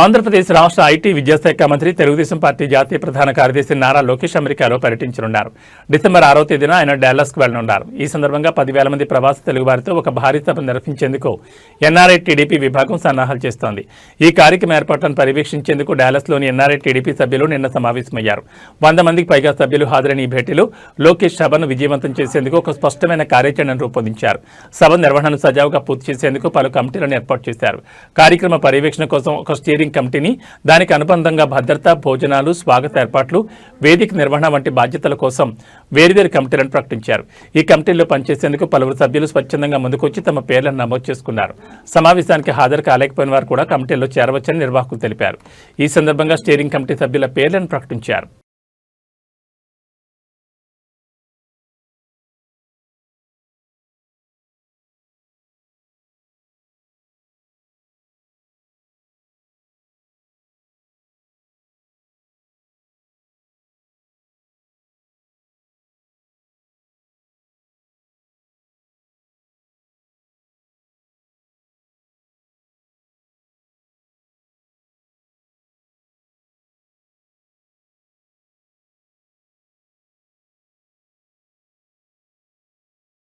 ఆంధ్రప్రదేశ్ రాష్ట్ర ఐటీ విద్యాశాఖ మంత్రి తెలుగుదేశం పార్టీ జాతీయ ప్రధాన కార్యదర్శి నారా లోకేష్ అమెరికాలో పర్యటించనున్నారు. డిసెంబర్ ఆరో తేదీన ఆయన డాలస్కు వెళ్ళనున్నారు ఈ సందర్భంగా పదివేల మంది ప్రవాస తెలుగువారితో ఒక భారీ సభ నిర్వహించేందుకు ఎన్ఆర్ఐ టీడీపీ విభాగం సన్నాహాలు చేస్తోంది. ఈ కార్యక్రమ ఏర్పాట్లను పర్యవేక్షించేందుకు డాలస్లోని ఎన్ఆర్ఐ టీడీపీ సభ్యులు నిన్న సమావేశమయ్యారు. వంద మందికి పైగా సభ్యులు హాజరైన ఈ భేటీలో లోకేష్ సభను విజయవంతం చేసేందుకు ఒక స్పష్టమైన కార్యాచరణను రూపొందించారు. సభ నిర్వహణను సజావుగా పూర్తి చేసేందుకు పలు కమిటీలను ఏర్పాటు చేశారు. కార్యక్రమ పర్యవేక్షణ కోసం ఒక స్టీరింగ్ కమిటీని దానికి అనుబంధంగా భద్రత భోజనాలు స్వాగత ఏర్పాట్లు వేదిక నిర్వహణ వంటి బాధ్యతల కోసం వేరువేరు కమిటీలను ప్రకటించారు. ఈ కమిటీల్లో పనిచేసేందుకు పలువురు సభ్యులు స్వచ్ఛందంగా ముందుకొచ్చి తమ పేర్లను నమోదు చేసుకున్నారు. సమావేశానికి హాజరు కాలేకపోయిన వారు కూడా కమిటీల్లో చేరవచ్చని నిర్వాహకులు తెలిపారు. ఈ సందర్భంగా స్టీరింగ్ కమిటీ సభ్యుల పేర్లను ప్రకటించారు.